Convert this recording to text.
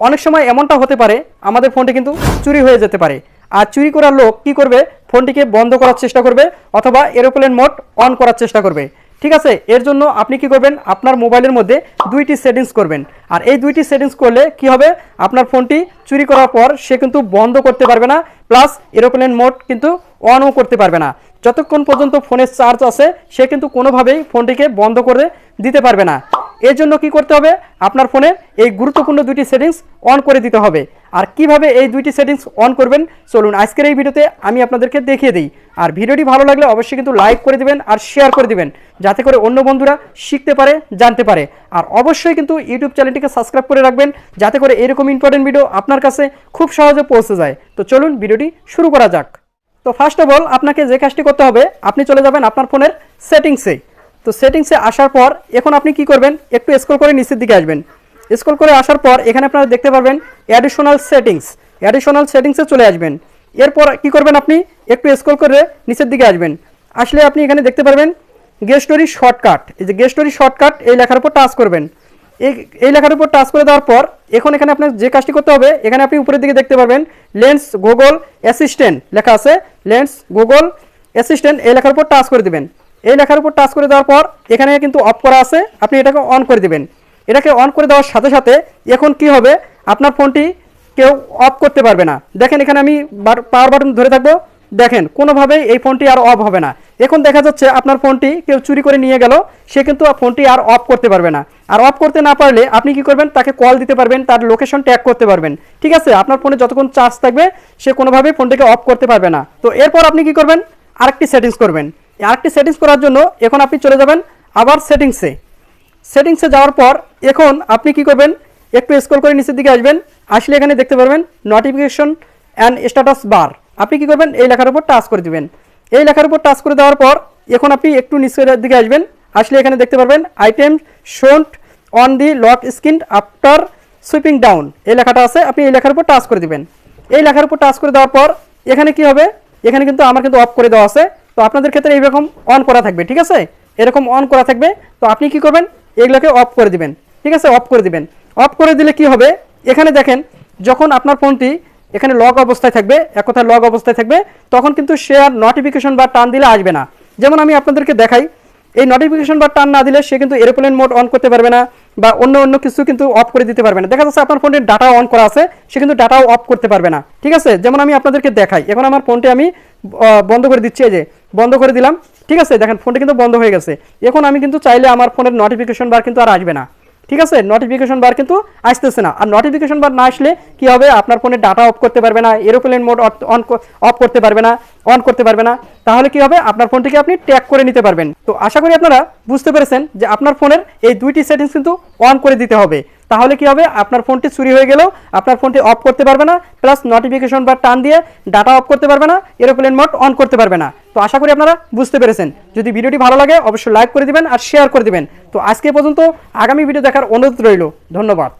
অনেক সময় এমনটা হতে পারে, আমাদের ফোনটি কিন্তু চুরি হয়ে যেতে পারে। আর চুরি করার লোক কি করবে? ফোনটিকে বন্ধ করার চেষ্টা করবে অথবা এরোপ্লেন মোড অন করার চেষ্টা করবে। ঠিক আছে? এর জন্য আপনি কি করবেন? আপনার মোবাইলের মধ্যে দুইটি সেটিংস করবেন। আর এই দুইটি সেটিংস করলে কি হবে? আপনার ফোনটি চুরি করার পর সে কিন্তু বন্ধ করতে পারবে না, প্লাস এরোপ্লেন মোড কিন্তু অনও করতে পারবে না। যতক্ষণ পর্যন্ত ফোনের চার্জ আছে, সে কিন্তু কোনোভাবেই ফোনটিকে বন্ধ করে দিতে পারবে না। এর জন্য কি করতে হবে? আপনার ফোনে এই গুরুত্বপূর্ণ দুইটি সেটিংস অন করে দিতে হবে। আর কীভাবে এই দুইটি সেটিংস অন করবেন? চলুন আজকের এই ভিডিওতে আমি আপনাদেরকে দেখিয়ে দিই। আর ভিডিওটি ভালো লাগলে অবশ্যই কিন্তু লাইক করে দিবেন আর শেয়ার করে দিবেন, যাতে করে অন্য বন্ধুরা শিখতে পারে, জানতে পারে। আর অবশ্যই কিন্তু ইউটিউব চ্যানেলটিকে সাবস্ক্রাইব করে রাখবেন, যাতে করে এরকম ইম্পর্টেন্ট ভিডিও আপনার কাছে খুব সহজে পৌঁছে যায়। তো চলুন ভিডিওটি শুরু করা যাক। তো ফার্স্ট অফ অল আপনাকে যে কাজটি করতে হবে, আপনি চলে যাবেন আপনার ফোনের সেটিংসে তো সেটিংসে আসার পর এখন আপনি কি করবেন? একটু স্ক্রল করে নিচের দিকে আসবেন। স্ক্রল করে আসার পর এখানে আপনারা দেখতে পারবেন অ্যাডিশনাল সেটিংস অ্যাডিশনাল সেটিংসে চলে আসবেন। এরপর কি করবেন আপনি? একটু স্ক্রল করে নিচের দিকে আসবেন। আসলে আপনি এখানে দেখতে পারবেন গেস্টোরি শর্টকাট এই যে গেস্টোরি শর্টকাট এই লেখার উপর টাচ করবেন। এই এই লেখার উপর টাচ করে দেওয়ার পর এখন এখানে আপনার যে কাজটি করতে হবে, এখানে আপনি উপরের দিকে দেখতে পারবেন লেন্স গুগল অ্যাসিস্ট্যান্ট লেখা আছে। লেন্স গুগল অ্যাসিস্ট্যান্ট এই লেখার উপর টাচ করে দিবেন। এই লেখার উপর টাচ করে দেওয়ার পর এখানে কিন্তু অফ করা আছে। আপনি এটাকে অন করে দেবেন। এটাকে অন করে দেওয়ার সাথে সাথে এখন কি হবে? আপনার ফোনটি কেউ অফ করতে পারবে না। দেখেন এখানে আমি পাওয়ার বাটন ধরে থাকব। দেখেন, কোনোভাবেই এই ফোনটি আর অফ হবে না। এখন দেখা যাচ্ছে আপনার ফোনটি কেউ চুরি করে নিয়ে গেল, সে কিন্তু ফোনটি আর অফ করতে পারবে না। আর অফ করতে না পারলে আপনি কি করবেন? তাকে কল দিতে পারবেন, তার লোকেশন ট্যাগ করতে পারবেন। ঠিক আছে? আপনার ফোনে যতক্ষণ চার্জ থাকবে, সে কোনোভাবেই ফোনটিকে অফ করতে পারবে না। তো এরপর আপনি কি করবেন? আরেকটি সেটিংস করবেন। আরেকটি সেটিংস করার জন্য এখন আপনি চলে যাবেন আবার সেটিংসে সেটিংসে যাওয়ার পর এখন আপনি কি করবেন? একটু স্ক্রল করে নিচের দিকে আসবেন। আসলে এখানে দেখতে পারবেন নোটিফিকেশন অ্যান্ড স্ট্যাটাস বার আপনি কি করবেন? এই লেখার উপর টাচ করে দিবেন। এই লেখার উপর টাচ করে দেওয়ার পর এখন আপনি একটু নিচের দিকে আসবেন। আসলে এখানে দেখতে পারবেন item shown on the lock screen after swiping down এই লেখাটা আছে, আপনি এই লেখার উপর টাচ করে দিবেন। এই লেখার উপর টাচ করে দেওয়ার পর এখানে কি হবে? এখানে কিন্তু আমার কিন্তু অফ করে দেওয়া আছে। তো আপনাদের ক্ষেত্রে এইরকম অন করা থাকবে, ঠিক আছে? এরকম অন করা থাকবে, তো আপনি কি করবেন? এগুলোকে অফ করে দিবেন, ঠিক আছে? অফ করে দিবেন। অফ করে দিলে কি হবে? এখানে দেখেন, যখন আপনার ফোনটি এখানে লগ অবস্থায় থাকবে, এক কথায় লগ অবস্থায় থাকবে, তখন কিন্তু সে আর নোটিফিকেশন বা টান দিলে আসবে না। যেমন আমি আপনাদেরকে দেখাই, এই নোটিফিকেশন বা টান না দিলে সে কিন্তু এরোপ্লেন মোড অন করতে পারবে না বা অন্য অন্য কিছু কিন্তু অফ করে দিতে পারবে না। দেখা যাচ্ছে আপনার ফোনের ডাটা অন করা আছে, সে কিন্তু ডাটাও অফ করতে পারবে না, ঠিক আছে? যেমন আমি আপনাদেরকে দেখাই, এখন আমার ফোনটি আমি বন্ধ করে দিচ্ছি যে বন্ধ করে দিলাম। ঠিক আছে? দেখেন, ফোনটি কিন্তু বন্ধ হয়ে গেছে। এখন আমি কিন্তু চাইলে আমার ফোনের নোটিফিকেশন বার কিন্তু আর আসবে না। ঠিক আছে? নোটিফিকেশন বার কিন্তু আসতেছে না। আর নোটিফিকেশন বার না আসলে কি হবে? আপনার ফোনে ডাটা অফ করতে পারবে না এরোপ্লেন মোড অন অফ করতে পারবে না অন করতে পারবে না। তাহলে কি হবে? আপনার ফোনটিকে আপনি ট্যাগ করে নিতে পারবেন। তো আশা করি আপনারা বুঝতে পেরেছেন যে আপনার ফোনের এই দুইটি সেটিংস কিন্তু অন করে দিতে হবে। তাহলে কি হবে? আপনার ফোনটি চুরি হয়ে গেলেও আপনার ফোনটি অফ করতে পারবে না প্লাস নোটিফিকেশন বা টান দিয়ে ডাটা অফ করতে পারবে না এরোপ্লেন মোড অন করতে পারবে না। তো আশা করি আপনারা বুঝতে পেরেছেন। যদি ভিডিওটি ভালো লাগে, অবশ্যই লাইক করে দিবেন আর শেয়ার করে দিবেন। তো আজকে পর্যন্ত আগামী ভিডিও দেখার অনুরোধ রইল। ধন্যবাদ।